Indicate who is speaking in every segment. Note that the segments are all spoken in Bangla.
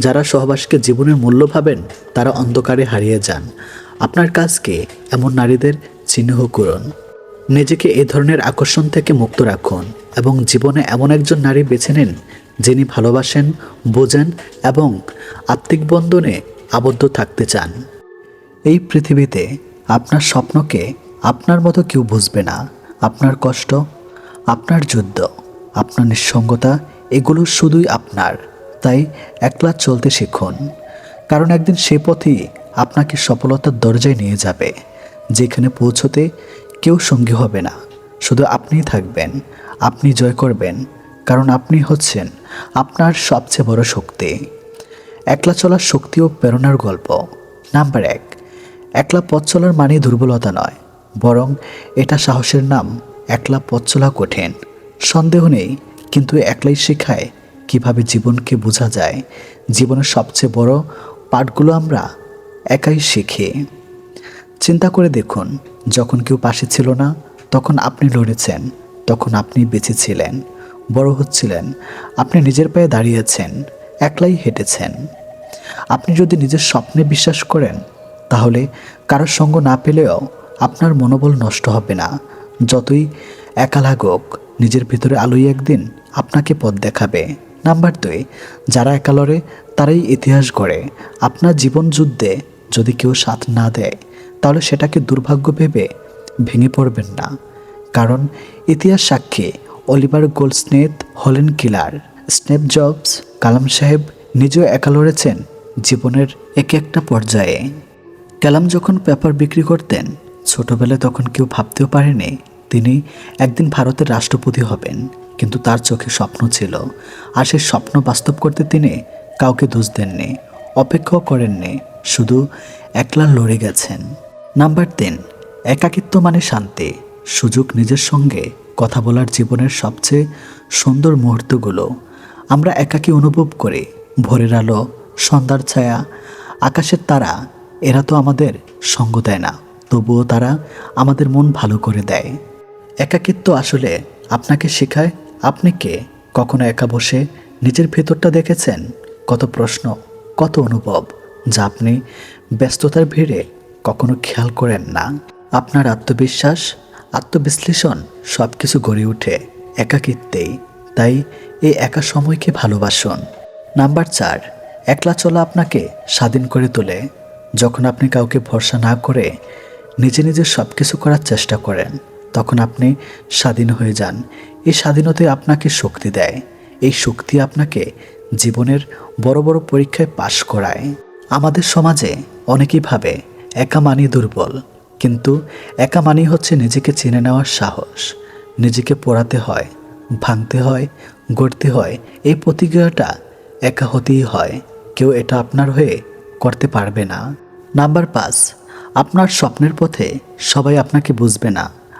Speaker 1: যারা সহবাসকে জীবনের মূল্য ভাবেন, তারা অন্ধকারে হারিয়ে যান। আপনার কাজকে এমন নারীদের চিহ্ন করুন। নিজেকে এ ধরনের আকর্ষণ থেকে মুক্ত রাখুন এবং জীবনে এমন একজন নারী বেছে নিন, যিনি ভালোবাসেন, বোঝেন এবং আত্মিক বন্ধনে আবদ্ধ থাকতে চান। এই পৃথিবীতে আপনার স্বপ্নকে আপনার মতো কেউ বুঝবে না। আপনার কষ্ট, আপনার যুদ্ধ, আপনার নিঃসঙ্গতা, এগুলো শুধুই আপনার। তাই একলা চলতে শিখুন। কারণ একদিন সে পথই আপনাকে সফলতার দরজায় নিয়ে যাবে। যেখানে পৌঁছতে কেউ সঙ্গী হবে না। শুধু আপনিই থাকবেন। আপনি জয় করবেন। কারণ আপনি হচ্ছেন আপনার সবচেয়ে বড় শক্তি। একলা চলার শক্তি ও প্রেরণার গল্প। নাম্বার এক, একলা পথ চলার মানে দুর্বলতা নয়। বরং এটা সাহসের নাম। একলা পথ চলা কঠিন। সন্দেহ নেই, কিন্তু একলাই শেখায় কীভাবে জীবনকে বোঝা যায়? জীবনের সবচেয়ে বড় পাঠগুলো আমরা একাই শিখি। চিন্তা করে দেখুন, যখন কেউ পাশে ছিল না, তখন আপনি লড়েছেন, তখন আপনি বেঁচে ছিলেন, বড় হচ্ছিলেন, আপনি নিজের পায়ে দাঁড়িয়েছেন, একলাই হেঁটেছেন। আপনি যদি নিজের স্বপ্নে বিশ্বাস করেন, তাহলে কারোর সঙ্গ না পেলেও আপনার মনোবল নষ্ট হবে না। যতই একা লাগুক, নিজের ভিতরে আলোই একদিন আপনাকে পথ দেখাবে। নাম্বার দুই, যারা একা লড়ে তারাই ইতিহাস গড়ে। আপনার জীবন যুদ্ধে যদি কেউ সাথ না দেয়, তাহলে সেটাকে দুর্ভাগ্য ভেবে ভেঙে পড়বেন না। কারণ ইতিহাস সাক্ষী অলিভার গোল্ডস্নেথ হলেন কিলার। স্নেপ জবস, কালাম সাহেব নিজেও একা লড়েছেন জীবনের এক একটা পর্যায়ে। কালাম যখন পেপার বিক্রি করতেন, ছোটবেলায় তখন কেউ ভাবতেও পারেনি তিনি একদিন ভারতের রাষ্ট্রপতি হবেন, কিন্তু তার চোখে স্বপ্ন ছিল। আর সেই স্বপ্ন বাস্তব করতে তিনি কাউকে দোষ দেননি, অপেক্ষাও করেননি, শুধু একলা লড়ে গেছেন। নাম্বার তিন, একাকিত্ব মানে শান্তি, সুযোগ নিজের সঙ্গে, কথা বলার জীবনের সবচেয়ে সুন্দর মুহূর্তগুলো। আমরা একাকী অনুভব করি, ভোরের আলো, সন্ধ্যার ছায়া, আকাশের তারা, এরা তো আমাদের সঙ্গ দেয় না, তবুও তারা আমাদের মন ভালো করে দেয়। একাকিত্ব আসলে আপনাকে শেখায় আপনি কে? কখনো একা বসে নিজের ভেতরটা দেখেছেন? কত প্রশ্ন, কত অনুভব, যা আপনি ব্যস্ততার ভিড়ে কখনো খেয়াল করেন না। আপনার আত্মবিশ্বাস, আত্মবিশ্লেষণ সব কিছু গড়ে ওঠে একাকিত্বেই। তাই এই একা সময়কে ভালোবাসুন। নাম্বার চার, একলা চলা আপনাকে স্বাধীন করে তোলে। যখন আপনি কাউকে ভরসা না করে নিজে নিজে সব কিছু করার চেষ্টা করেন তখন আপনি স্বাধীন হয়ে যান। এই স্বাধীনতাই আপনাকে শক্তি দেয়। এই শক্তি আপনাকে জীবনের বড় বড় পরীক্ষায় পাশ করায়। আমাদের সমাজে অনেকেই ভাবে, একা মানি দুর্বল। কিন্তু একা মানি হচ্ছে নিজেকে চিনে নেওয়ার সাহস। নিজেকে পড়াতে হয়, ভাঙতে হয়, গড়তে হয়। এই প্রতিক্রিয়াটা একা হতেই হয়। কেউ এটা আপনার হয়ে করতে পারবে না। নাম্বার পাঁচ, আপনার স্বপ্নের পথে সবাই আপনাকে বুঝবে না।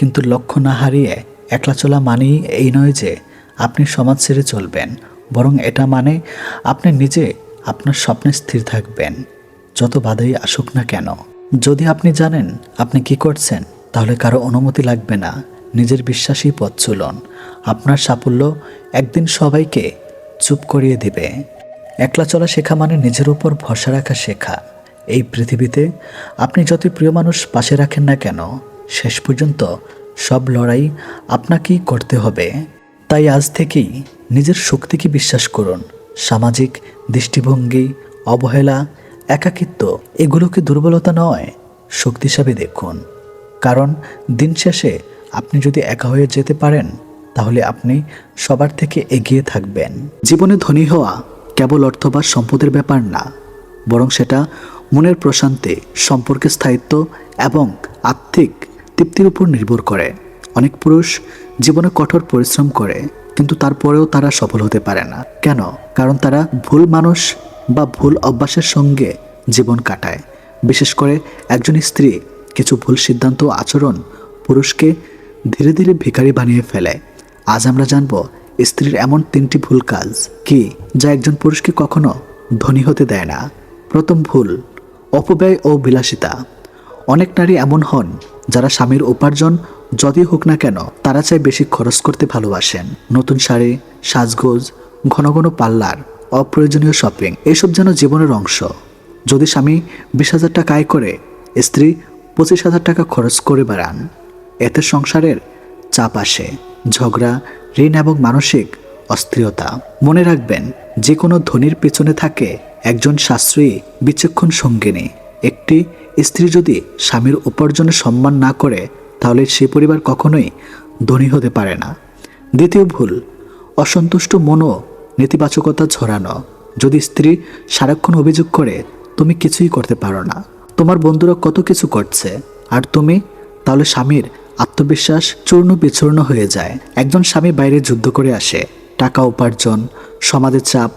Speaker 1: কিন্তু লক্ষ্য না হারিয়ে একলা চলা মানেই এই নয় যে আপনি সমাজ ছেড়ে চলবেন, বরং এটা মানে আপনি নিজে আপনার স্বপ্নে স্থির থাকবেন, যত বাধাই আসুক না কেন। যদি আপনি জানেন আপনি কি করছেন, তাহলে কারও অনুমতি লাগবে না, নিজের বিশ্বাসী পথ চলুন। আপনার সাফল্য একদিন সবাইকে চুপ করিয়ে দিবে। একলা চলা শেখা মানে নিজের উপর ভরসা রাখা শেখা। এই পৃথিবীতে আপনি যত প্রিয় মানুষ পাশে রাখেন না কেন শেষ পর্যন্ত সব লড়াই আপনাকেই করতে হবে। তাই আজ থেকেই নিজের শক্তিকে বিশ্বাস করুন। সামাজিক, দৃষ্টিভঙ্গি, অবহেলা, একাকিত্ব, এগুলোকে দুর্বলতা নয়, শক্তি হিসাবে দেখুন। কারণ দিন শেষে আপনি যদি একা হয়ে যেতে পারেন, তাহলে আপনি সবার থেকে এগিয়ে থাকবেন। জীবনে ধনী হওয়া কেবল অর্থ বা সম্পদের ব্যাপার না, বরং সেটা মনের প্রশান্তি, সম্পর্কের স্থায়িত্ব এবং আর্থিক তৃপ্তির উপর নির্ভর করে। অনেক পুরুষ জীবনে কঠোর পরিশ্রম করে, কিন্তু তারপরেও তারা সফল হতে পারে না। কেন? কারণ তারা ভুল মানুষ বা ভুল অভ্যাসের সঙ্গে জীবন কাটায়। বিশেষ করে একজন স্ত্রী কিছু ভুল সিদ্ধান্ত আচরণ পুরুষকে ধীরে ধীরে ভিখারি বানিয়ে ফেলে। আজ আমরা জানব স্ত্রীর এমন তিনটি ভুল কাজ কি যা একজন পুরুষকে কখনো ধনী হতে দেয় না। প্রথম ভুল, অপব্যয় ও বিলাসিতা। অনেক নারী এমন হন, যারা স্বামীর উপার্জন যতই হোক না কেন তারা চাই বেশি খরচ করতে ভালোবাসেন। নতুন শাড়ি, সাজগোজ, ঘন ঘন পার্লার অপ্রয়োজনীয় শপিং এসব যেন জীবনের অংশ। যদি স্বামী বিশ হাজার টাকা আয় করে, স্ত্রী পঁচিশ হাজার টাকা খরচ করে বেড়ান। এতে সংসারের চাপ আসে, ঝগড়া, ঋণ এবং মানসিক অস্থিরতা। মনে রাখবেন যে কোনো ধনির পেছনে থাকে একজন সাশ্রয়ী, বিচক্ষণ সঙ্গিনী। একটি স্ত্রী যদি স্বামীর উপার্জনে সম্মান না করে, তাহলে সে পরিবার কখনোই ধনী হতে পারে না। দ্বিতীয় ভুল, অসন্তুষ্ট মনও নেতিবাচকতা ছড়ানো। যদি স্ত্রী সারাক্ষণ অভিযোগ করে, তুমি কিছুই করতে পারো না, তোমার বন্ধুরা কত কিছু করছে, আর তুমি? তাহলে স্বামীর আত্মবিশ্বাস চূর্ণ বিচূর্ণ হয়ে যায়। একজন স্বামী বাইরে যুদ্ধ করে আসে, টাকা উপার্জন, সমাজের চাপ,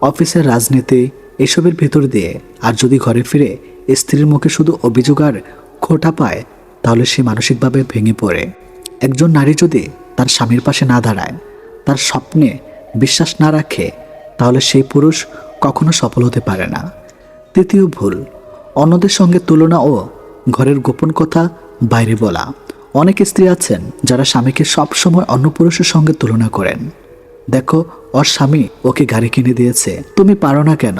Speaker 1: অফিসের রাজনীতি, এসবের ভেতর দিয়ে, আর যদি ঘরে ফিরে স্ত্রীর মুখে শুধু অভিযোগ আর খোটা পায়, তাহলে সে মানসিকভাবে ভেঙে পড়ে। একজন নারী যদি তার স্বামীর পাশে না দাঁড়ায়, তার স্বপ্নে বিশ্বাস না রাখে, তাহলে সেই পুরুষ কখনো সফল হতে পারে না। তৃতীয় ভুল, অন্যদের সঙ্গে তুলনা ও ঘরের গোপন কথা বাইরে বলা। অনেক স্ত্রী আছেন যারা স্বামীকে সবসময় অন্য পুরুষের সঙ্গে তুলনা করেন। দেখো, ওর স্বামী ওকে গাড়ি কিনে দিয়েছে। তুমি পারো না কেন?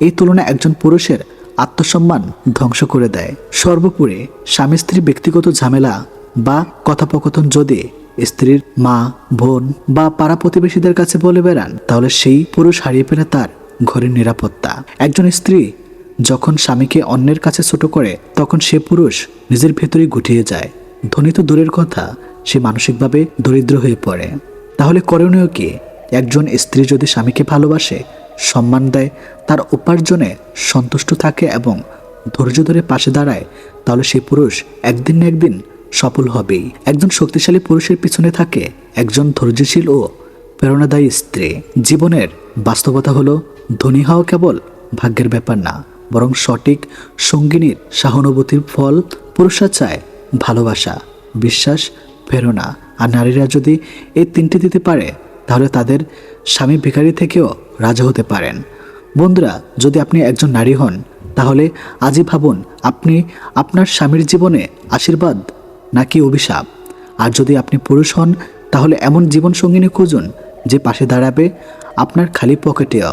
Speaker 1: এই তুলনা একজন পুরুষের আত্মসম্মান ধ্বংস করে দেয়। সর্বোপরি স্বামী স্ত্রী ব্যক্তিগত ঝামেলা বা কথোপকথন যদি স্ত্রীর মা, বোন বা পাড়া প্রতিবেশীদের কাছে বলে বেড়ান, তাহলে সেই পুরুষ হারিয়ে ফেলে তার ঘরের নিরাপত্তা। একজন স্ত্রী যখন স্বামীকে অন্যের কাছে ছোট করে, তখন সে পুরুষ নিজের ভেতরে গুটিয়ে যায়। ধনী তো দূরের কথা, সে মানসিকভাবে দরিদ্র হয়ে পড়ে। তাহলে করণীয় কি? একজন স্ত্রী যদি স্বামীকে ভালোবাসে সম্মান দেয়, তার উপার্জনে সন্তুষ্ট থাকে এবং ধৈর্য ধরে পাশে দাঁড়ায়, তাহলে সেই পুরুষ একদিন না একদিন সফল হবেই। একজন শক্তিশালী পুরুষের পিছনে থাকে একজন ধৈর্যশীল ও প্রেরণাদায়ী স্ত্রী। জীবনের বাস্তবতা হলো, ধনী হওয়া কেবল ভাগ্যের ব্যাপার না, বরং সঠিক সঙ্গিনীর সহানুভূতির ফল পুরুষরা চায় ভালোবাসা, বিশ্বাস, প্রেরণা। আর নারীরা যদি এই তিনটি দিতে পারে, তাহলে তাদের স্বামী ভিখারি থেকেও রাজা হতে পারেন। বন্ধুরা, যদি আপনি একজন নারী হন, তাহলে আজই ভাবুন, আপনি আপনার স্বামীর জীবনে আশীর্বাদ নাকি অভিশাপ? আর যদি আপনি পুরুষ হন, তাহলে এমন জীবন সঙ্গিনী খুঁজুন, যে পাশে দাঁড়াবে আপনার খালি পকেটেও।